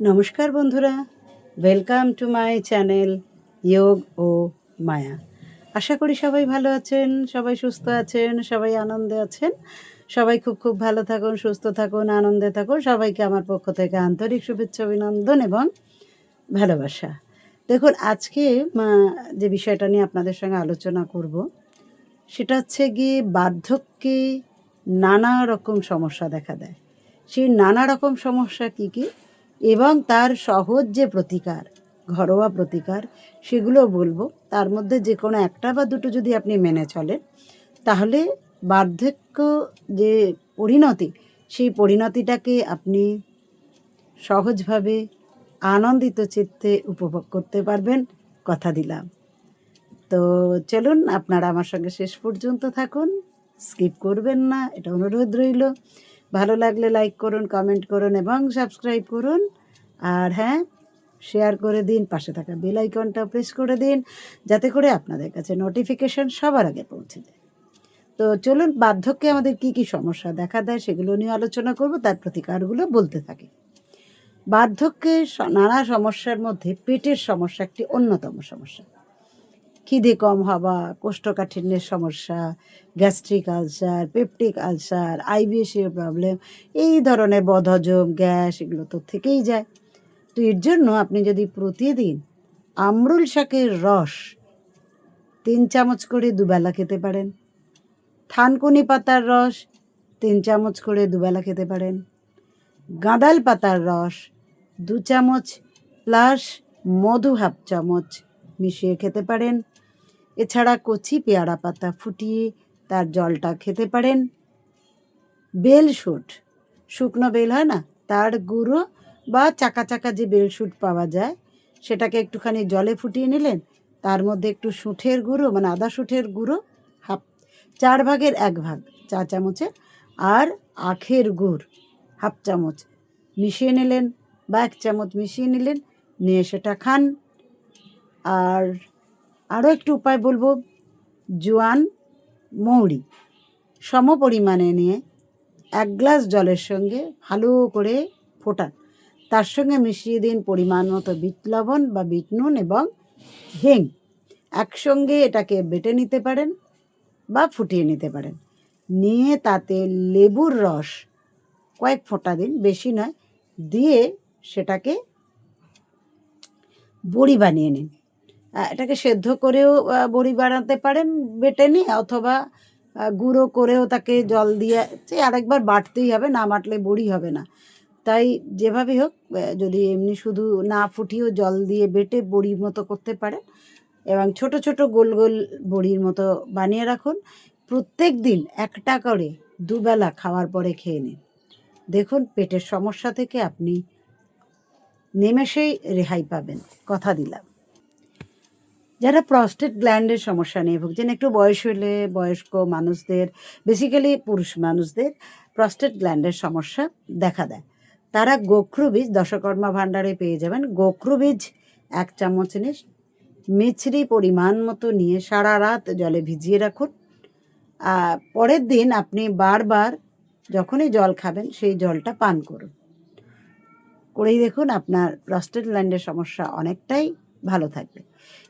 নমস্কার বন্ধুরা welcome to my channel যোগ ও মায়া আশা করি সবাই ভালো আছেন সবাই সুস্থ আছেন সবাই আনন্দে আছেন। সবাই খুব খুব ভালো থাকুন সুস্থ থাকুন আনন্দে থাকুন। সবাইকে আমার পক্ষ থেকে আন্তরিক শুভেচ্ছা অভিনন্দন এবং ভালোবাসা। দেখুন আজকে মা, যে বিষয়টা নিয়ে আপনাদের সঙ্গে আলোচনা করব সেটা হচ্ছে গিয়ে বার্ধক্যে নানা রকম সমস্যা দেখা দেয়। সেই নানা রকম সমস্যা কি কি? এবং তার সহজ যে প্রতিকার, ঘরোয়া প্রতিকার, সেগুলো বলব। তার মধ্যে যে কোনো একটা বা দুটো যদি আপনি মেনে চলেন, তাহলে বার্ধক্য যে পরিণতি, সেই পরিণতিটাকে আপনি সহজভাবে আনন্দিত চিত্তে উপভোগ করতে পারবেন, কথা দিলাম। তো চলুন, আপনারা আমার সঙ্গে শেষ পর্যন্ত থাকুন। স্কিপ করবেন না, এটা অনুরোধ রইল। ভালো লাগলে লাইক করুন কমেন্ট করুন এবং সাবস্ক্রাইব করুন। আর হ্যাঁ শেয়ার করে দিন, পাশে থাকা বেল আইকনটা প্রেস করে দিন, যাতে করে আপনাদের কাছে নোটিফিকেশন সবার আগে পৌঁছে যায়। তো চলুন, বার্ধক্যে আমাদের কি কি সমস্যা দেখা দেয় সেগুলো নিয়ে আলোচনা করব, তার প্রতিকারগুলো বলতে থাকি। বার্ধক্যে নানা সমস্যার মধ্যে পেটের সমস্যা একটি অন্যতম সমস্যা। খিদে কম হওয়া, কোষ্ঠকাঠিন্যের সমস্যা, গ্যাস্ট্রিক আলসার, পেপটিক আলসার আইবিএসের প্রবলেম এই ধরনের বদহজম গ্যাস, এগুলো তো থেকেই যায়। তো এর জন্য আপনি যদি প্রতিদিন আমরুল শাকের রস তিন চামচ করে দুবেলা খেতে পারেন, থানকুনি পাতার রস তিন চামচ করে দুবেলা খেতে পারেন, গাঁদাল পাতার রস দু চামচ, প্লাস মধু হাফ চামচ মিশিয়ে খেতে পারেন। এছাড়া কচি পেয়ারা পাতা ফুটিয়ে তার জলটা খেতে পারেন। বেল শুট, শুকনো বেল হয় না? তার গুঁড়ো বা চাকা চাকা যে বেল শুট পাওয়া যায়, সেটাকে একটুখানি জলে ফুটিয়ে নিলেন। তার মধ্যে একটু সুঁঠের গুঁড়ো মানে আদা সুঁঠের গুঁড়ো, হাফ, চার ভাগের এক ভাগ, চা চামচের আর আখের গুড়, হাফ চামচ মিশিয়ে নিলেন বা এক চামচ মিশিয়ে নিলেন, নিয়ে সেটা খান। আর আরও একটু উপায় বলব। জোয়ান, মৌরি, সম পরিমাণে নিয়ে এক গ্লাস জলের সঙ্গে ভালো করে ফোটান। তার সঙ্গে মিশিয়ে দিন পরিমাণ মতো বিট লবণ বা বিট নুন এবং হিং। একসঙ্গে এটাকে বেটে নিতে পারেন বা ফুটিয়ে নিতে পারেন। নিয়ে তাতে লেবুর রস কয়েক ফোঁটা দিন, বেশি নয়, দিয়ে সেটাকে বড়ি বানিয়ে নিন। এটাকে সেদ্ধ করেও বড়ি বানাতে পারেন, বেটে নিয়ে, অথবা গুঁড়ো করেও তাকে জল দিয়ে আরেকবার বাটতেই হবে, না বাটলে বড়ি হবে না। তাই যেভাবে হোক যদি এমনি শুধু না ফুটিয়েও জল দিয়ে বেটে বড়ির মতো করতে পারেন, এবং ছোট ছোট গোল গোল বড়ির মতো বানিয়ে রাখুন, প্রত্যেক দিন একটা করে দুবেলা খাওয়ার পরে খেয়ে নিন। দেখুন, পেটের সমস্যা থেকে আপনি নিমেষেই রেহাই পাবেন। কথা দিলাম। যারা প্রস্টেট গ্ল্যান্ডের সমস্যা নিয়ে ভুগছেন, একটু বয়স হলে বয়স্ক মানুষদের বেসিক্যালি পুরুষ মানুষদের প্রস্টেট গ্ল্যান্ডের সমস্যা দেখা দেয়। তারা গোখরু বীজ দশকর্মা ভাণ্ডারে পেয়ে যাবেন। গোখরু বীজ এক চামচ নিয়ে মিছরি পরিমাণ মতো নিয়ে সারা রাত জলে ভিজিয়ে রাখুন। পরের দিন আপনি বারবার যখনই জল খাবেন, সেই জলটা পান করুন। করেই দেখুন আপনার প্রস্টেট গ্ল্যান্ডের সমস্যা অনেকটাই ভালো থাকবে।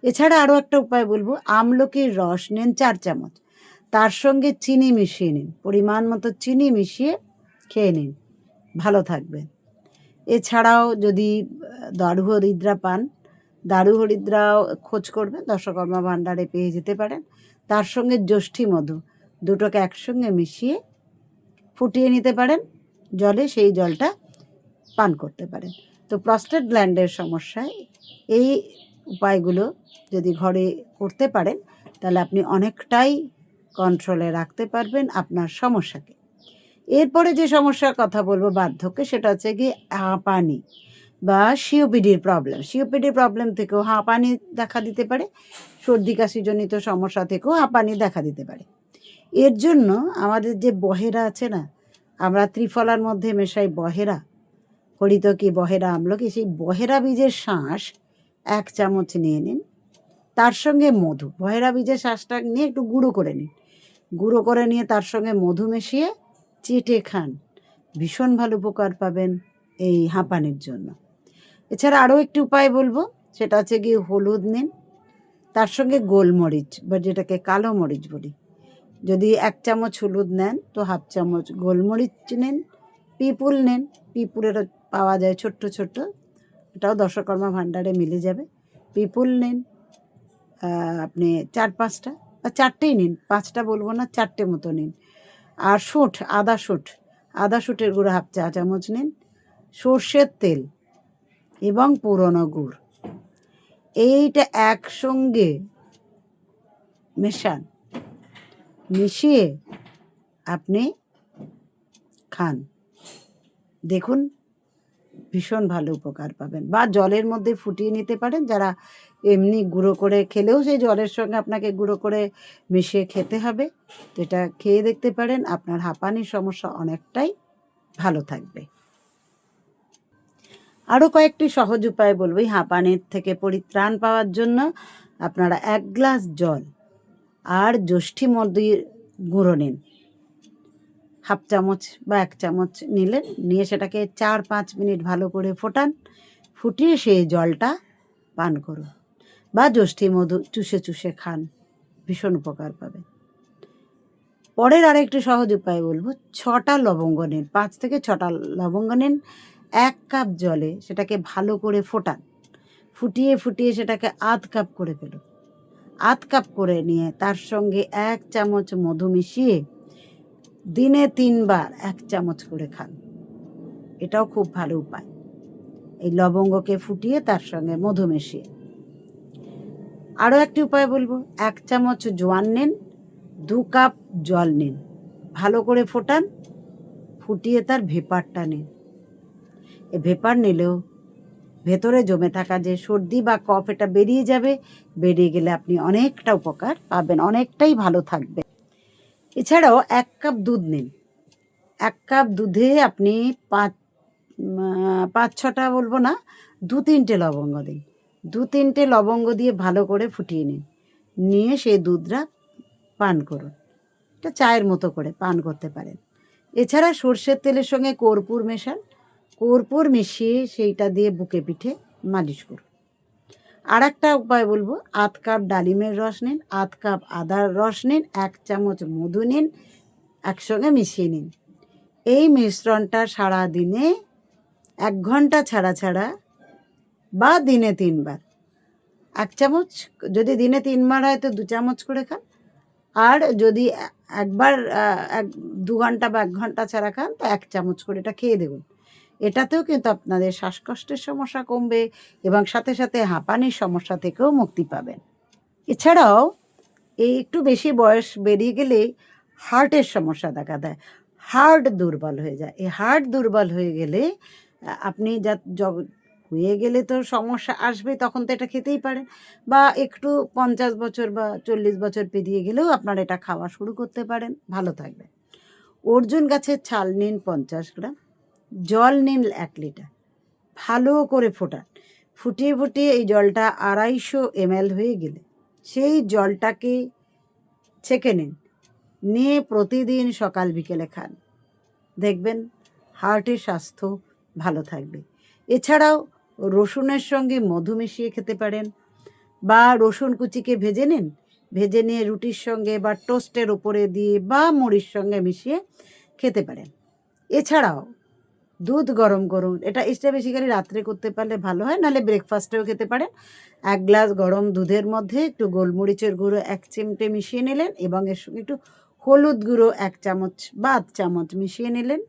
এছাড়া আরও একটা উপায় বলব, আমলকির রস নিন চার চামচ। তার সঙ্গে চিনি মিশিয়ে নিন, পরিমাণ মতো চিনি মিশিয়ে খেয়ে নিন, ভালো থাকবেন এছাড়াও যদি দারু হরিদ্রা পান, দারু হরিদ্রাও খোঁজ করবেন দশকর্মা ভাণ্ডারে পেয়ে যেতে পারেন। তার সঙ্গে জ্যৈষ্ঠী মধু, দুটোকে একসঙ্গে মিশিয়ে ফুটিয়ে নিতে পারেন, জলে সেই জলটা পান করতে পারেন। তো প্রস্টেট গ্ল্যান্ডের সমস্যায় এই উপায়গুলো যদি ঘরে করতে পারেন, তাহলে আপনি অনেকটাই কন্ট্রোলে রাখতে পারবেন আপনার সমস্যাকে। এরপরে যে সমস্যার কথা বলব বার্ধক্যে, সেটা হচ্ছে কি হাঁপানি বা সিওপিডির প্রবলেম সিওপিডির প্রবলেম থেকেও হাঁপানি দেখা দিতে পারে, সর্দি, কাশিজনিত সমস্যা থেকেও হাঁপানি দেখা দিতে পারে। এর জন্য আমাদের যে বহেরা আছে না, আমরা ত্রিফলার মধ্যে মেশাই বহেরা হরিতকি বহেরা, আমলকি, সেই বহেরা বীজের শাঁস এক চামচ নিয়ে নিন। তার সঙ্গে মধু বহেরা বীজের শাঁসটা নিয়ে একটু গুঁড়ো করে নিন। গুঁড়ো করে নিয়ে তার সঙ্গে মধু মিশিয়ে চেটে খান। ভীষণ ভালো উপকার পাবেন এই হাঁপানির জন্য। এছাড়া আরও একটি উপায় বলব, সেটা হচ্ছে গিয়ে হলুদ নিন। তার সঙ্গে গোলমরিচ বা যেটাকে কালো মরিচ বলি। যদি এক চামচ হলুদ নেন, তো হাফ চামচ গোলমরিচ নিন, পিপুল নেন। পিপুলেরও পাওয়া যায় ছোট্ট ছোট্ট এটাও দশকর্মা ভাণ্ডারে মিলে যাবে। পিপুল নিন আপনি চার পাঁচটা বা চারটেই নিন, পাঁচটা বলব না, চারটে মতো নিন। আর শুঁট আদা শুঁট আদা শুঁটের গুঁড়ো হাফ চা চামচ নিন, সর্ষের তেল এবং পুরনো গুড়। এইটা একসঙ্গে মেশান, মিশিয়ে আপনি খান। দেখুন ভীষণ ভালো উপকার পাবেন। বা জলের মধ্যে ফুটিয়ে নিতে পারেন, যারা এমনি গুঁড়ো করে খেলেও সেই জলের সঙ্গে আপনাকে গুঁড়ো করে মিশিয়ে খেতে হবে। তো এটা খেয়ে দেখতে পারেন, আপনার হাঁপানির সমস্যা অনেকটাই ভালো থাকবে। আরও কয়েকটি সহজ উপায় বলব, এই হাঁপানির থেকে পরিত্রাণ পাওয়ার জন্য আপনারা এক গ্লাস জল আর যষ্ঠি মধ্যে গুঁড়ো নিন। হাফ চামচ বা এক চামচ নিলেন। নিয়ে সেটাকে চার পাঁচ মিনিট ভালো করে ফোটান। ফুটিয়ে সেই জলটা পান করুন বা যষ্ঠি মধু চুষে চুষে খান। ভীষণ উপকার পাবেন। পরের আরেকটি সহজ উপায় বলব, ছটা লবঙ্গ নিন। পাঁচ থেকে ছটা লবঙ্গ নিন। এক কাপ জলে সেটাকে ভালো করে ফোটান। ফুটিয়ে ফুটিয়ে সেটাকে আধ কাপ করে ফেলুন। আধ কাপ করে নিয়ে তার সঙ্গে এক চামচ মধু মিশিয়ে দিনে তিনবার এক চামচ করে খান। এটাও খুব ভালো উপায়। এই লবঙ্গকে ফুটিয়ে তার সঙ্গে মধু মিশিয়ে। আরও একটি উপায় বলব, এক চামচ জোয়ান নিন, দু কাপ জল নিন, ভালো করে ফোটান, ফুটিয়ে তার ভেপারটা নিন। এ ভেপার নিলেও ভেতরে জমে থাকা যে সর্দি বা কফ এটা বেরিয়ে যাবে, বেরিয়ে গেলে আপনি অনেকটা উপকার পাবেন, অনেকটাই ভালো থাকবে। এছাড়াও এক কাপ দুধ নিন। এক কাপ দুধে আপনি পাঁচ পাঁচ ছটা বলব না, দু তিনটে লবঙ্গ দিন। দু তিনটে লবঙ্গ দিয়ে ভালো করে ফুটিয়ে নিন। নিয়ে সেই দুধটা পান করুন। এটা চায়ের মতো করে পান করতে পারেন। এছাড়া সর্ষের তেলের সঙ্গে কর্পূর মেশান। কর্পূর মিশিয়ে সেইটা দিয়ে বুকে পিঠে মালিশ করুন। আর একটা উপায় বলব, আধ কাপ ডালিমের রস নিন, আধ কাপ আদার রস নিন, এক চামচ মধু নিন, একসঙ্গে মিশিয়ে নিন। এই মিশ্রণটা সারা দিনে এক ঘণ্টা ছাড়া ছাড়া বা দিনে তিনবার। এক চামচ, যদি দিনে তিনবার হয় তো দু চামচ করে খান। আর যদি একবার এক, দু ঘণ্টা বা এক ঘণ্টা ছাড়া খান তো এক চামচ করে এটা খেয়ে দেবেন এটাতেও কিন্তু আপনাদের শ্বাসকষ্টের সমস্যা কমবে এবং সাথে সাথে হাঁপানির সমস্যা থেকেও মুক্তি পাবেন। এছাড়াও এই একটু বেশি বয়স বেরিয়ে গেলে হার্টের সমস্যা দেখা দেয়। হার্ট দুর্বল হয়ে যায়। এই হার্ট দুর্বল হয়ে গেলে, আপনি যা হয়ে গেলে তো সমস্যা আসবে, তখন তো এটা খেতেই পারেন। বা একটু পঞ্চাশ বছর বা চল্লিশ বছর পেরিয়ে গেলেও আপনারা এটা খাওয়া শুরু করতে পারেন। ভালো থাকবে অর্জুন গাছের ছাল নিন পঞ্চাশ গ্রাম। জল নিন এক লিটার। ভালো করে ফোটান। ফুটিয়ে ফুটিয়ে এই জলটা আড়াইশো এমএল হয়ে গেলে সেই জলটাকে ছেঁকে নিন। নিয়ে প্রতিদিন সকাল বিকেলে খান। দেখবেন হার্টের স্বাস্থ্য ভালো থাকবে। এছাড়াও রসুনের সঙ্গে মধু মিশিয়ে খেতে পারেন বা রসুন কুচিকে ভেজে নিন। ভেজে নিয়ে রুটির সঙ্গে বা টোস্টের উপরে দিয়ে বা মুড়ির সঙ্গে মিশিয়ে খেতে পারেন। এছাড়াও দুধ গরম করুন। এটা এক্সট্রা বেসিক্যালি রাত্রে করতে পারলে ভালো হয়, নাহলে ব্রেকফাস্টেও খেতে পারেন। এক গ্লাস গরম দুধের মধ্যে একটু গোলমরিচের গুঁড়ো, এক চিমটে মিশিয়ে নিলেন এবং এর সঙ্গে একটু হলুদ গুঁড়ো, এক চামচ বা আধ চামচ মিশিয়ে নিলেন।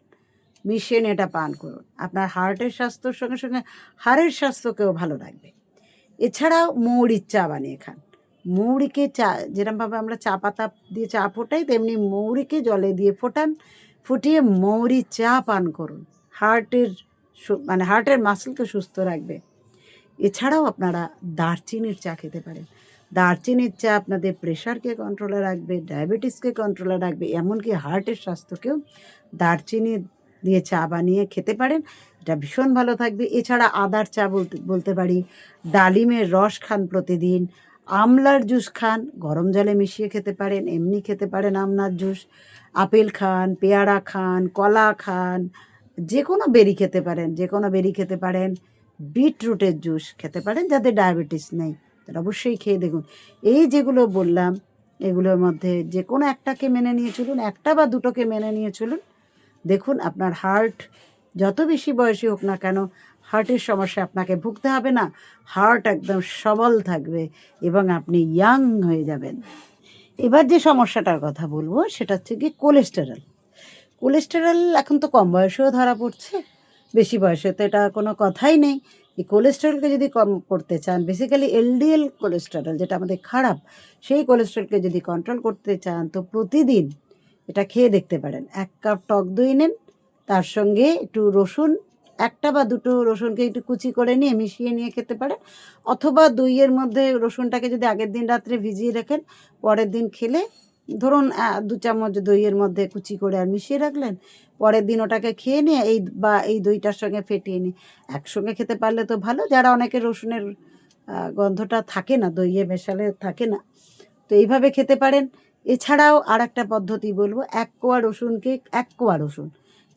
মিশিয়ে নিয়ে এটা পান করুন। আপনার হার্টের স্বাস্থ্যর সঙ্গে সঙ্গে হাড়ের স্বাস্থ্যকেও ভালো রাখবে এছাড়াও মৌরির চা বানিয়ে খান। মৌরিকে চা যেরকমভাবে আমরা চা পাতা দিয়ে চা ফোটাই, তেমনি মৌরিকে জলে দিয়ে ফোটান, ফুটিয়ে মৌরি চা পান করুন। হার্টের মানে হার্টের মাসেলকে সুস্থ রাখবে। এছাড়াও আপনারা দারচিনির চা খেতে পারেন। দারচিনির চা আপনাদের প্রেশারকে কন্ট্রোলে রাখবে, ডায়াবেটিসকে কন্ট্রোলে রাখবে, এমনকি হার্টের স্বাস্থ্যকেও দারচিনি দিয়ে চা বানিয়ে খেতে পারেন। এটা ভীষণ ভালো থাকবে। এছাড়া আদার চা বলতে বলতে পারি, ডালিমের রস খান প্রতিদিন, আমলার জুস খান, গরম জলে মিশিয়ে খেতে পারেন, এমনি খেতে পারেন আমলার জুস। আপেল খান, পেয়ারা খান, কলা খান যে কোনো বেরি খেতে পারেন যে কোনো বেরি খেতে পারেন, বিটরুটের জুস খেতে পারেন যাদের ডায়াবেটিস নেই। তারা অবশ্যই খেয়ে দেখুন। এই যেগুলো বললাম, এগুলোর মধ্যে যে কোনো একটাকে মেনে নিয়ে চলুন, একটা বা দুটোকে মেনে নিয়ে চলুন। দেখুন, আপনার হার্ট যত বেশি বয়সী হোক না কেন, হার্টের সমস্যা আপনাকে ভুগতে হবে না। হার্ট একদম সবল থাকবে এবং আপনি ইয়াং হয়ে যাবেন। এবার যে সমস্যাটার কথা বলব, সেটা হচ্ছে কি কোলেস্টেরল। কোলেস্টেরল এখন তো কম বয়সেও ধরা পড়ছে, বেশি বয়সে তো এটা কোনো কথাই নেই। এই কোলেস্টেরলকে যদি কম করতে চান বেসিক্যালি এলডিএল কোলেস্টেরল যেটা আমাদের খারাপ, সেই কোলেস্টেরলকে যদি কন্ট্রোল করতে চান, তো প্রতিদিন এটা খেয়ে দেখতে পারেন। এক কাপ টক দই নেন, তার সঙ্গে একটু রসুন, একটা বা দুটো রসুনকে একটু কুচি করে নিয়ে মিশিয়ে নিয়ে খেতে পারেন। অথবা দইয়ের মধ্যে রসুনটাকে যদি আগের দিন রাত্রে ভিজিয়ে রাখেন, পরের দিন খেলে ধরুন দু চামচ দইয়ের মধ্যে কুচি করে আর মিশিয়ে রাখলেন, পরের দিন ওটাকে খেয়ে নিয়ে এই বা এই দইটার সঙ্গে ফেটিয়ে নিয়ে একসঙ্গে খেতে পারলে তো ভালো, যারা অনেকে রসুনের গন্ধটা থাকে না, দইয়ে মেশালে থাকে না, তো এইভাবে খেতে পারেন। এছাড়াও আর একটা পদ্ধতি বলব, এক কোয়া রসুনকে, এক কোয়া রসুন,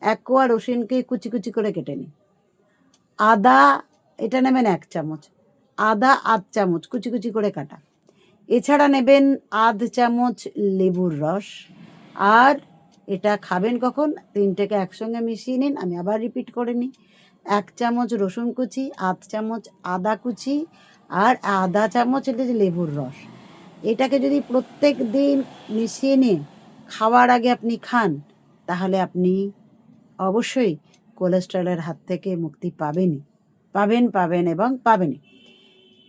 এক কোয়া রসুনকে কুচি কুচি করে কেটে নিন। আদা, এটা নেবেন এক চামচ, আদা আধ চামচ কুচি কুচি করে কাটা। এছাড়া নেবেন আধ চামচ লেবুর রস। আর এটা খাবেন কখন? তিনটেকে একসঙ্গে মিশিয়ে নিন, আমি আবার রিপিট করে নিই। এক চামচ রসুন কুচি, আধ চামচ আদা কুচি, আর আধা চামচ এটা যে লেবুর রস। এটাকে যদি প্রত্যেক দিন মিশিয়ে নিয়ে খাওয়ার আগে আপনি খান, তাহলে আপনি অবশ্যই কোলেস্ট্রলের হাত থেকে মুক্তি পাবেনই। পাবেন পাবেন এবং পাবেনই।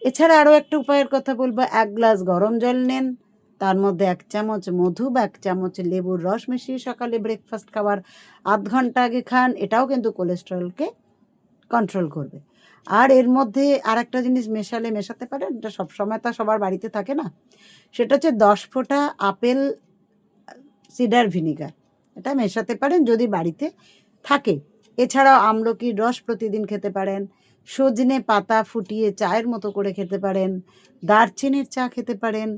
এছাড়া আরও একটা উপায়ের কথা বলব, এক গ্লাস গরম জল নেন, তার মধ্যে এক চামচ মধু বা এক চামচ লেবুর রস মিশিয়ে সকালে ব্রেকফাস্ট খাবার আধ ঘণ্টা আগে খান, এটাও কিন্তু কোলেস্ট্রলকে কন্ট্রোল করবে। আর এর মধ্যে আর একটা জিনিস মেশালে মেশাতে পারেন, এটা সবসময় তা সবার বাড়িতে থাকে না, সেটা হচ্ছে দশ ফোঁটা আপেল সিডার ভিনিগার, এটা মেশাতে পারেন যদি বাড়িতে থাকে। এছাড়াও আমলকির রস প্রতিদিন খেতে পারেন সজনে পাতা ফুটিয়ে চায়ের মতো করে খেতে পারেন, দারচিনির চা খেতে পারেন,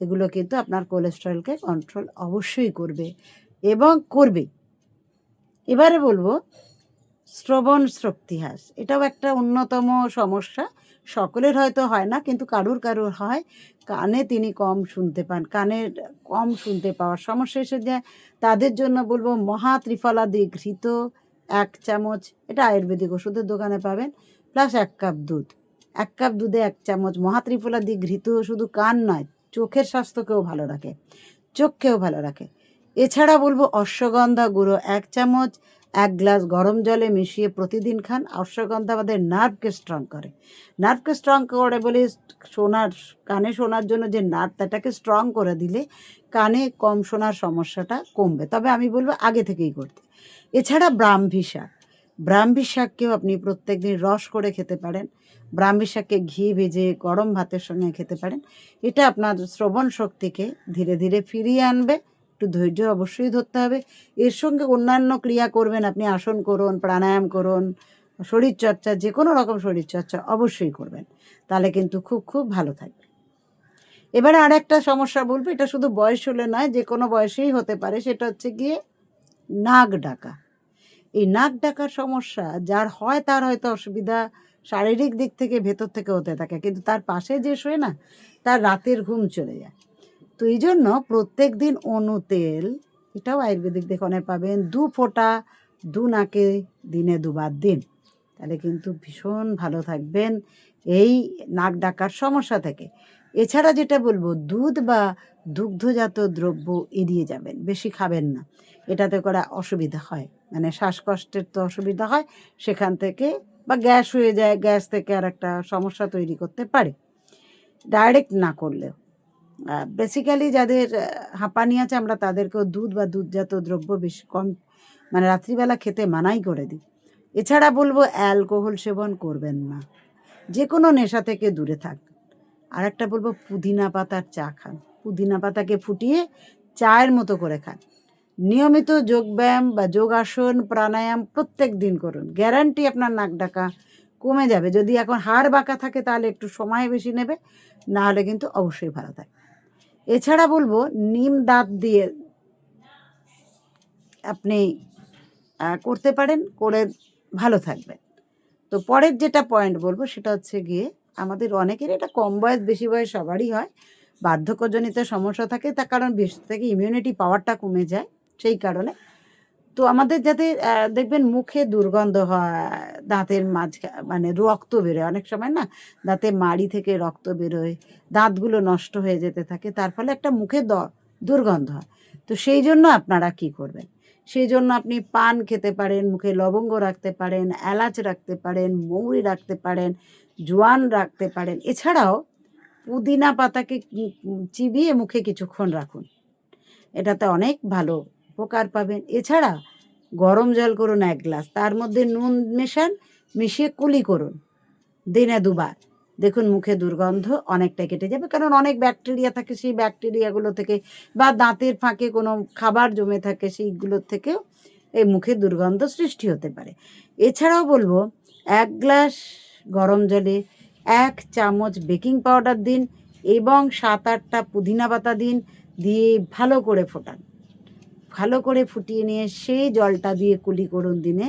এগুলো কিন্তু আপনার কোলেস্ট্রলকে কন্ট্রোল অবশ্যই করবে এবং করবে। এবারে বলব, শ্রবণ শক্তিহাস এটাও একটা অন্যতম সমস্যা, সকলের হয়তো হয় না, কিন্তু কারুর কারুর হয়, কানে তিনি কম শুনতে পান কানের কম শুনতে পাওয়ার সমস্যা এসে যায়, তাদের জন্য বলব মহা ত্রিফলাদি ঘৃত এক চামচ, এটা আয়ুর্বেদিক ওষুধের দোকানে পাবেন প্লাস এক কাপ দুধ। এক কাপ দুধে এক চামচ মহাত্রিফলাদি ঘৃত শুধু কান নয়, চোখের স্বাস্থ্যকেও ভালো রাখে, চোখকেও ভালো রাখে। এছাড়া বলব অশ্বগন্ধা গুঁড়ো এক চামচ, এক গ্লাস গরম জলে মিশিয়ে প্রতিদিন খান। অশ্বগন্ধা আমাদের নার্ভকে স্ট্রং করে। নার্ভকে স্ট্রং করে বলে শোনার কানে শোনার জন্য যে নার্ভ তাটাকে স্ট্রং করে দিলে কানে কম শোনার সমস্যাটা কমবে। তবে আমি বলব আগে থেকেই করতে। এছাড়া ব্রাহ্মী শাক। ব্রাহ্মী শাককেও আপনি প্রত্যেক দিন রস করে খেতে পারেন। ব্রাহ্মী শাককে ঘি ভেজে গরম ভাতের সঙ্গে খেতে পারেন। এটা আপনার শ্রবণ শক্তিকে ধীরে ধীরে ফিরিয়ে আনবে। একটু ধৈর্য অবশ্যই ধরতে হবে। এর সঙ্গে অন্যান্য ক্রিয়া করবেন, আপনি আসন করুন, প্রাণায়াম করুন, শরীরচর্চা যে কোনো রকম শরীরচর্চা অবশ্যই করবেন। তাহলে কিন্তু খুব খুব ভালো থাকবে। এবারে আর একটা সমস্যা বলব, এটা শুধু বয়স হলে নয় যে কোনো বয়সেই হতে পারে, সেটা হচ্ছে গিয়ে নাক ডাকা। এই নাক ডাকার সমস্যা, যার হয় তার হয়তো অসুবিধা শারীরিক দিক থেকে, ভেতর থেকে হতে থাকে। কিন্তু তার পাশে যে শোয় না, তার রাতের ঘুম চলে যায়। তো এই জন্য প্রত্যেক দিন অনু তেল, এটাও আয়ুর্বেদিক দোকানে পাবেন, দু ফোঁটা দু নাকে দিনে দুবার দিন। তাহলে কিন্তু ভীষণ ভালো থাকবেন এই নাক ডাকার সমস্যা থেকে। এছাড়া যেটা বলব, দুধ বা দুগ্ধজাত দ্রব্য এড়িয়ে যাবেন, বেশি খাবেন না। এটাতে করে অসুবিধা হয়। মানে শ্বাসকষ্টের তো অসুবিধা হয়, সেখান থেকে বা গ্যাস হয়ে যায়, গ্যাস থেকে আর একটা সমস্যা তৈরি করতে পারে। ডাইরেক্ট না করলেও। বেসিক্যালি যাদের হাঁপানি আছে আমরা তাদেরকেও দুধ বা দুধজাত দ্রব্য বেশি কম মানে রাত্রিবেলা খেতে মানাই করে দিই। এছাড়া বলব অ্যালকোহল সেবন করবেন না। যে কোনো নেশা থেকে দূরে থাক। আর একটা বলব পুদিনা পাতার চা খান। পুদিনা পাতাকে ফুটিয়ে চায়ের মতো করে খান। নিয়মিত যোগব্যায়াম বা যোগাসন, প্রাণায়াম প্রত্যেক দিন করুন। গ্যারান্টি আপনার নাক ডাকা কমে যাবে। যদি এখন হাড় বাঁকা থাকে তাহলে একটু সময় বেশি নেবে, না হলে কিন্তু অবশ্যই ভালো থাকে। এছাড়া বলব, নিম দাঁত দিয়ে আপনি করতে পারেন, করে ভালো থাকবেন। তো পরের যেটা পয়েন্ট বলব, সেটা হচ্ছে গিয়ে আমাদের অনেকের এটা কম বয়স, বেশি বয়স সবারই হয়। বার্ধক্যজনিত সমস্যা থাকে, তার কারণ বিশেষ থেকে ইমিউনিটি পাওয়ারটা কমে যায়। সেই কারণে। তো আমাদের যাতে দেখবেন মুখে দুর্গন্ধ হয়, দাঁতের মাঝ মানে রক্ত বেরোয়। অনেক সময় না দাঁতে মাড়ি থেকে রক্ত বেরোয়, দাঁতগুলো নষ্ট হয়ে যেতে থাকে, তার ফলে একটা মুখে দ- দুর্গন্ধ হয়। তো সেই জন্য আপনারা কি করবেন? সেই জন্য আপনি পান খেতে পারেন, মুখে লবঙ্গ রাখতে পারেন, এলাচ রাখতে পারেন, মৌরি রাখতে পারেন, জোয়ান রাখতে পারেন। এছাড়াও পুদিনা পাতাকে চিবিয়ে মুখে কিছুক্ষণ রাখুন। এটাতে অনেক ভালো উপকার পাবেন। এছাড়া গরম জল করুন এক গ্লাস, তার মধ্যে নুন মেশান, মিশিয়ে কুলি করুন। দিনে দুবার। দেখুন মুখে দুর্গন্ধ অনেকটা কেটে যাবে, কারণ অনেক ব্যাকটেরিয়া থাকে, সেই ব্যাকটেরিয়াগুলো থেকে বা দাঁতের ফাঁকে কোনো খাবার জমে থাকে সেইগুলোর থেকেও এই মুখে দুর্গন্ধ সৃষ্টি হতে পারে। এছাড়াও বলব, এক গ্লাস গরম জলে এক চামচ বেকিং পাউডার দিন এবং সাত আটটা পুদিনা পাতা দিন, দিয়ে ভালো করে ফোটান। ভালো করে ফুটিয়ে নিয়ে সেই জলটা দিয়ে কুলি করুন দিনে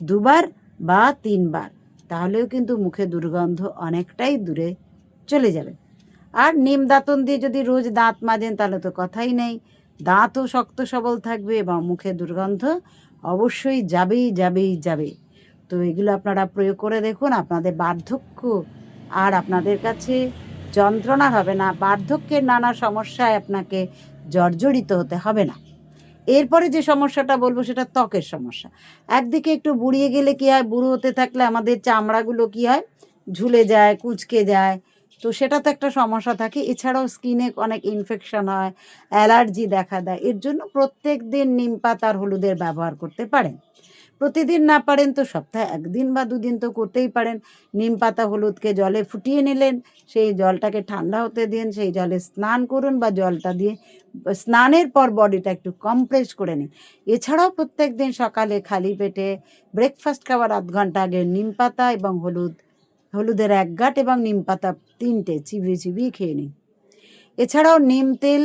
দুবার বা তিনবার। তাহলেও কিন্তু মুখে দুর্গন্ধ অনেকটাই দূরে চলে যাবে। আর নিম দাঁতন দিয়ে যদি রোজ দাঁত মাজেন তাহলে তো কথাই নেই। দাঁতও শক্ত সবল থাকবে এবং মুখে দুর্গন্ধ অবশ্যই যাবেই যাবেই যাবে তো এগুলো আপনারা প্রয়োগ করে দেখুন, আপনাদের বার্ধক্য। আর আপনাদের কাছে যন্ত্রণা হবে না, বার্ধক্যের নানা সমস্যায় আপনাকে জর্জরিত হতে হবে না। এরপরে যে সমস্যাটা বলব সেটা ত্বকের সমস্যা। একদিকে একটু বুড়িয়ে গেলে কি হয়? বুড়ো হতে থাকলে আমাদের চামড়াগুলো কি হয়? ঝুলে যায়, কুচকে যায়। তো সেটা তো একটা সমস্যা থাকে। এছাড়াও স্কিনে অনেক ইনফেকশন হয় অ্যালার্জি দেখা দেয়। এর জন্য প্রত্যেক দিন নিম পাতার হলুদের ব্যবহার করতে পারেন। প্রতিদিন না পারেন তো সপ্তাহে একদিন বা দুদিন তো করতেই পারেন। নিম পাতা হলুদকে জলে ফুটিয়ে নিলেন, সেই জলটাকে ঠান্ডা হতে দিন, সেই জলে স্নান করুন বা জলটা দিয়ে স্নানের পর বডিটা একটু কমপ্রেস করে নিন। এছাড়াও প্রত্যেক দিন সকালে খালি পেটে ব্রেকফাস্ট খাওয়ার আধ ঘণ্টা আগে নিম পাতা এবং হলুদ, হলুদের এক গাঁট এবং নিম পাতা তিনটে চিবিয়ে চিবিয়ে খেয়ে নিন। এছাড়াও নিম তেল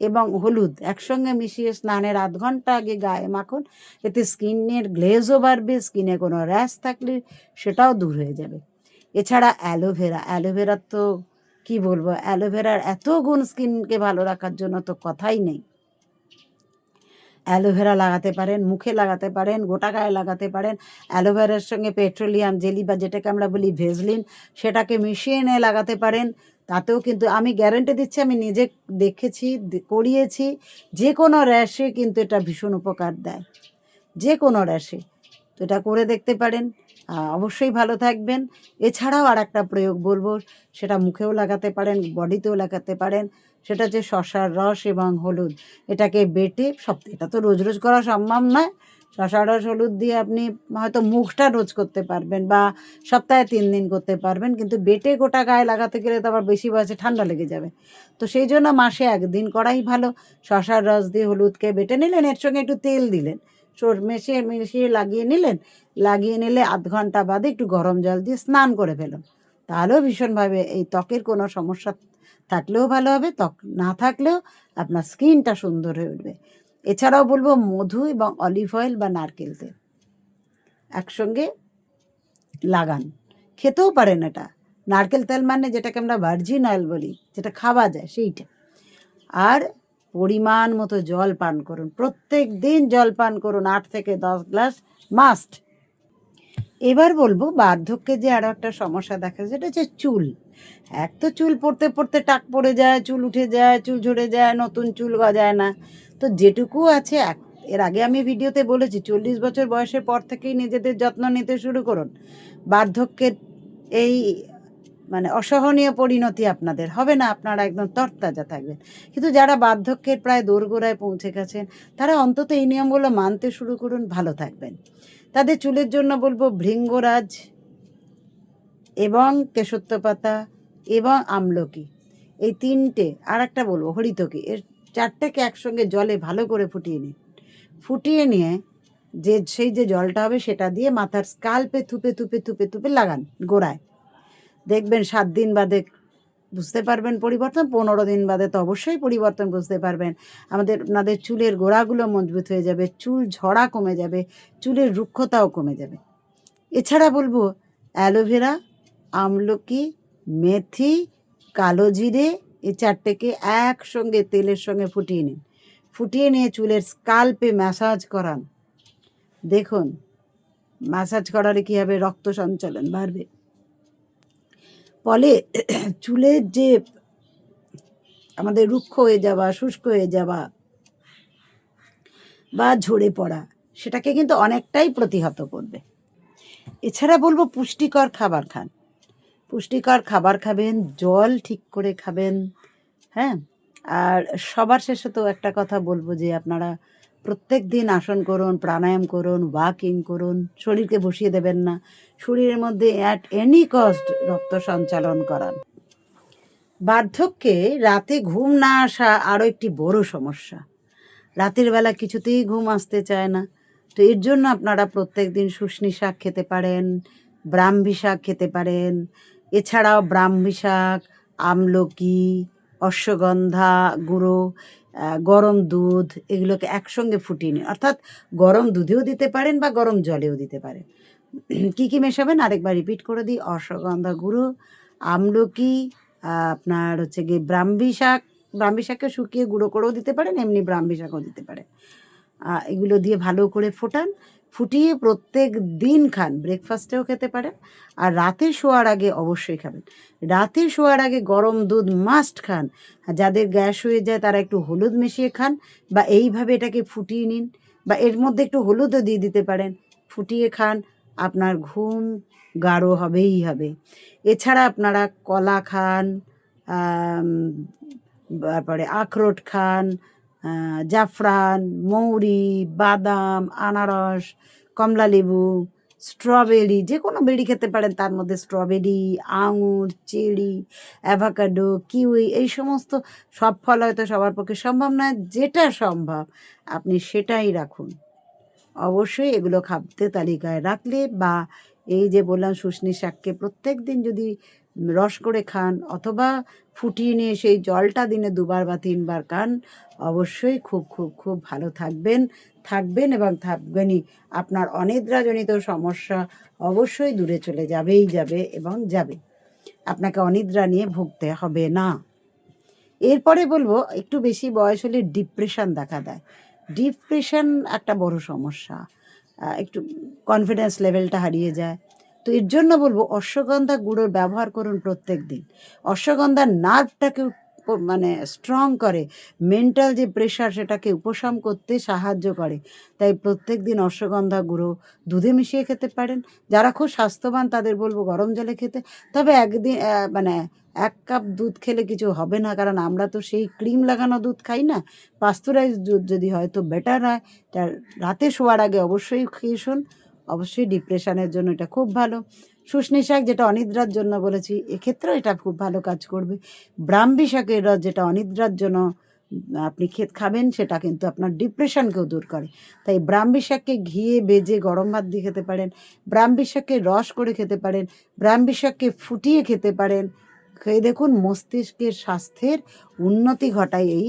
এবং হলুদ একসঙ্গে মিশিয়ে স্নানের আধ ঘণ্টা আগে গায়ে মাখুন। এতে স্কিনের গ্লেজও বাড়বে, স্কিনে কোনো র্যাশ থাকলে সেটাও দূর হয়ে যাবে। এছাড়া অ্যালোভেরা, অ্যালোভেরার তো কি বলব, অ্যালোভেরার এত গুণ স্কিনকে ভালো রাখার জন্য তো কথাই নেই। অ্যালোভেরা লাগাতে পারেন, মুখে লাগাতে পারেন, গোটা গায়ে লাগাতে পারেন। অ্যালোভেরার সঙ্গে পেট্রোলিয়াম জেলি বা যেটাকে আমরা বলি ভেজলিন, সেটাকে মিশিয়ে এনে লাগাতে পারেন। তাতেও কিন্তু আমি গ্যারেন্টি দিচ্ছি, আমি নিজে দেখেছি করিয়েছি, যে কোনো র্যাশে কিন্তু এটা ভীষণ উপকার দেয়। যে কোনো র্যাশে তো এটা করে দেখতে পারেন। অবশ্যই ভালো থাকবেন। এছাড়াও আর একটা প্রয়োগ বলব, সেটা মুখেও লাগাতে পারেন, বডিতেও লাগাতে পারেন। সেটা হচ্ছে শশার রস এবং হলুদ, এটাকে বেটে সব, এটা তো রোজ রোজ করা সম্ভব নয়। শশা রস হলুদ দিয়ে আপনি হয়তো মুখটা রোজ করতে পারবেন বা সপ্তাহে তিন দিন করতে পারবেন, কিন্তু বেটে গোটা গায়ে লাগাতে গেলে তো আবার বেশি বয়সে ঠান্ডা লেগে যাবে। তো সেই জন্য মাসে একদিন করাই ভালো। শশার রস দিয়ে হলুদকে বেটে নিলেন, এর সঙ্গে একটু তেল দিলেন। সর মিশিয়ে মিশিয়ে লাগিয়ে নিলেন, লাগিয়ে নিলে আধ ঘণ্টা বাদে একটু গরম জল দিয়ে স্নান করে ফেলুন। তাহলেও ভীষণভাবে এই ত্বকের কোনো সমস্যা থাকলেও ভালো হবে, ত্বক না থাকলেও আপনার স্কিনটা সুন্দর হয়ে উঠবে। এছাড়াও বলব মধু এবং অলিভ অয়েল বা নারকেল তেল একসঙ্গে লাগান। খেতেও পারেন এটা। নারকেল তেল মানে যেটাকে আমরা ভার্জিন অয়েল বলি, যেটা খাওয়া যায় সেইটা। আর পরিমাণ মতো জল পান করুন। প্রত্যেক দিন জল পান করুন, আট থেকে দশ গ্লাস মাস্ট এবার বলব বার্ধক্যে যে আরও একটা সমস্যা দেখা যায়, সেটা হচ্ছে চুল। এক তো চুল পড়তে পড়তে টাক পড়ে যায়, চুল উঠে যায়, চুল ঝরে যায়, নতুন চুল গজায় না। তো যেটুকু আছে, এক- এর আগে আমি ভিডিওতে বলেছি, চল্লিশ বছর বয়সের পর থেকেই নিজেদের যত্ন নিতে শুরু করুন। বার্ধক্যের এই মানে অসহনীয় পরিণতি আপনাদের, হবে না? আপনারা একদম তরতাজা থাকবেন। কিন্তু যারা বার্ধক্যের প্রায় দোরগোড়ায় পৌঁছে গেছেন, তারা অন্তত এই নিয়মগুলো মানতে শুরু করুন, ভালো থাকবেন। তাদের চুলের জন্য বলব ভৃঙ্গরাজ এবং কেশত্ব পাতা এবং আমলকি। এই তিনটে আর একটা বলব, হরিতকি। এর চারটেকে একসঙ্গে জলে ভালো করে ফুটিয়ে নিন। ফুটিয়ে নিয়ে যে, সেই যে জলটা হবে সেটা দিয়ে মাথার স্কাল্পে থুপে থুপে থুপে থুপে লাগান গোড়ায়। দেখবেন সাত দিন বাদে বুঝতে পারবেন পরিবর্তন, পনেরো দিন বাদে তো অবশ্যই পরিবর্তন বুঝতে পারবেন। আমাদের, আপনাদের চুলের গোড়াগুলো মজবুত হয়ে যাবে, চুল ঝরা কমে যাবে, চুলের রুক্ষতাও কমে যাবে। এছাড়া বলব অ্যালোভেরা, আমলকি, মেথি, কালো জিরে এই চারটেকে একসঙ্গে তেলের সঙ্গে ফুটিয়ে নিন। ফুটিয়ে নিয়ে চুলের স্কাল্পে ম্যাসাজ করান। দেখুন, ম্যাসাজ করালে কী হবে? রক্ত সঞ্চালন বাড়বে। ফলে চুলের যে আমাদের রুক্ষ হয়ে যাওয়া, শুষ্ক হয়ে যাওয়া বা ঝরে পড়া, সেটাকে কিন্তু অনেকটাই প্রতিহত করবে। এছাড়া বলব পুষ্টিকর খাবার খান। পুষ্টিকর খাবার খাবেন, জল ঠিক করে খাবেন হ্যাঁ? আর সবার শেষে তো একটা কথা বলব যে আপনারা প্রত্যেক দিন আসন করুন, প্রাণায়াম করুন, ওয়াকিং করুন, শরীরকে বসিয়ে দেবেন না। শরীরের মধ্যে অ্যাট এনি কস্ট রক্ত সঞ্চালন করান। বার্ধক্যে রাতে ঘুম না আসা আরও একটি বড় সমস্যা। রাতের বেলা কিছুতেই ঘুম আসতে চায় না। তো এর জন্য আপনারা প্রত্যেক দিন শুশনি শাক খেতে পারেন, ব্রাহ্মী শাক খেতে পারেন এছাড়াও ব্রাহ্মী শাক আমলকি, অশ্বগন্ধা, গুঁড়ো গরম দুধ এগুলোকে একসঙ্গে ফুটিয়ে নিন অর্থাৎ গরম দুধেও দিতে পারেন বা গরম জলেও দিতে পারেন। কি কী মেশাবেন? আরেকবার রিপিট করে দিই। অশ্বগন্ধা, গুঁড়ো, আমলকি আপনার হচ্ছে গিয়ে ব্রাহ্মী শাক ব্রাহ্মী শাককে শুকিয়ে গুঁড়ো করেও দিতে পারেন, এমনি ব্রাহ্মী শাকও দিতে পারেন। এগুলো দিয়ে ভালো করে ফোটান। ফুটিয়ে প্রত্যেক দিন খান। ব্রেকফাস্টেও খেতে পারেন আর রাতে শোয়ার আগে অবশ্যই খাবেন। রাতে শোয়ার আগে গরম দুধ মাস্ট খান। যাদের গ্যাস হয়ে যায় তারা একটু হলুদ মিশিয়ে খান বা এইভাবে এটাকে ফুটিয়ে নিন বা এর মধ্যে একটু হলুদও দিয়ে দিতে পারেন। ফুটিয়ে খান, আপনার ঘুম গাঢ় হবেই হবে। এছাড়া আপনারা কলা খান তারপরে আখরোট খান জাফরান, মৌরি, বাদাম, আনারস, কমলা লেবু, স্ট্রবেরি, যে কোনো বেরি খেতে পারেন, তার মধ্যে স্ট্রবেরি, আঙুর, চেরি, অ্যাভাকাডো, কিউই, এই সমস্ত সব ফল হয়তো সবার পক্ষে সম্ভব নয়, যেটা সম্ভব আপনি সেটাই রাখুন। অবশ্যই এগুলো খাদ্য তালিকায় রাখলে বা এই যে বললাম শুশনি শাককে প্রত্যেক দিন যদি রস করে খান অথবা ফুটিয়ে নিয়ে সেই জলটা দিনে দুবার বা তিনবার খান, অবশ্যই খুব খুব খুব ভালো থাকবেন থাকবেন এবং থাকবেনই। আপনার অনিদ্রাজনিত সমস্যা অবশ্যই দূরে চলে যাবেই যাবে এবং যাবে। আপনাকে অনিদ্রা নিয়ে ভুগতে হবে না। এরপরে বলব, একটু বেশি বয়স হলে ডিপ্রেশন দেখা দেয়। ডিপ্রেশন একটা বড় সমস্যা। একটু কনফিডেন্স লেভেলটা হারিয়ে যায়। তো এর জন্য বলব অশ্বগন্ধা গুঁড়োর ব্যবহার করুন প্রত্যেক দিন। অশ্বগন্ধার নার্ভটাকে মানে স্ট্রং করে মেন্টাল যে প্রেশার সেটাকে উপশম করতে সাহায্য করে। তাই প্রত্যেক দিন অশ্বগন্ধা গুঁড়ো দুধে মিশিয়ে খেতে পারেন। যারা খুব স্বাস্থ্যবান তাদের বলব গরম জলে খেতে। তবে একদিন মানে এক কাপ দুধ খেলে কিছু হবে না, কারণ আমরা তো সেই ক্রিম লাগানো দুধ খাই না। পাস্তুরাইজ দুধ যদি হয় তো বেটার হয়। রাতে শোয়ার আগে অবশ্যই খেয়ে শুন। অবশ্যই ডিপ্রেশনের জন্য এটা খুব ভালো। শুশনি শাক যেটা অনিদ্রার জন্য বলেছি, এক্ষেত্রেও এটা খুব ভালো কাজ করবে। ব্রাহ্মী শাকের রস যেটা অনিদ্রার জন্য আপনি খেত, খাবেন, সেটা কিন্তু আপনার ডিপ্রেশনকেও দূর করে। তাই ব্রাহ্মী শাককে ঘিয়ে বেজে গরম ভাত দিয়ে খেতে পারেন, ব্রাহ্মী শাককে রস করে খেতে পারেন, ব্রাহ্মী শাককে ফুটিয়ে খেতে পারেন। খেয়ে দেখুন মস্তিষ্কের স্বাস্থ্যের উন্নতি ঘটায় এই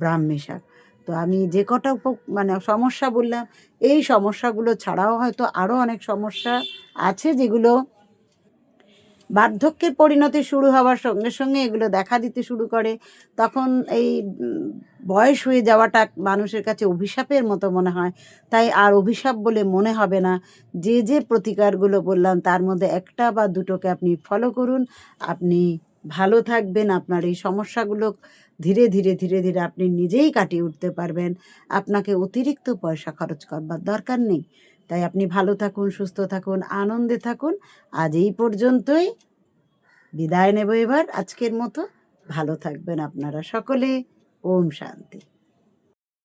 ব্রাহ্মী শাক। তো আমি যে কটা মানে সমস্যা বললাম, এই সমস্যাগুলো ছাড়াও হয়তো আরও অনেক সমস্যা আছে যেগুলো বার্ধক্যের পরিণতি শুরু হওয়ার সঙ্গে সঙ্গে এগুলো দেখা দিতে শুরু করে। তখন এই বয়স হয়ে যাওয়াটা মানুষের কাছে অভিশাপের মতো মনে হয়। তাই আর অভিশাপ বলে মনে হবে না। যে যে প্রতিকারগুলো বললাম, তার মধ্যে একটা বা দুটোকে আপনি ফলো করুন। আপনি ভালো থাকবেন। আপনার এই সমস্যাগুলো ধীরে ধীরে ধীরে ধীরে আপনি নিজেই কাটিয়ে উঠতে পারবেন। আপনাকে অতিরিক্ত পয়সা খরচ করবার দরকার নেই। তাই আপনি ভালো থাকুন, সুস্থ থাকুন, আনন্দে থাকুন। আজ এই পর্যন্তই। বিদায় নেব এবার। আজকের মতো ভালো থাকবেন আপনারা সকলে। ওম শান্তি।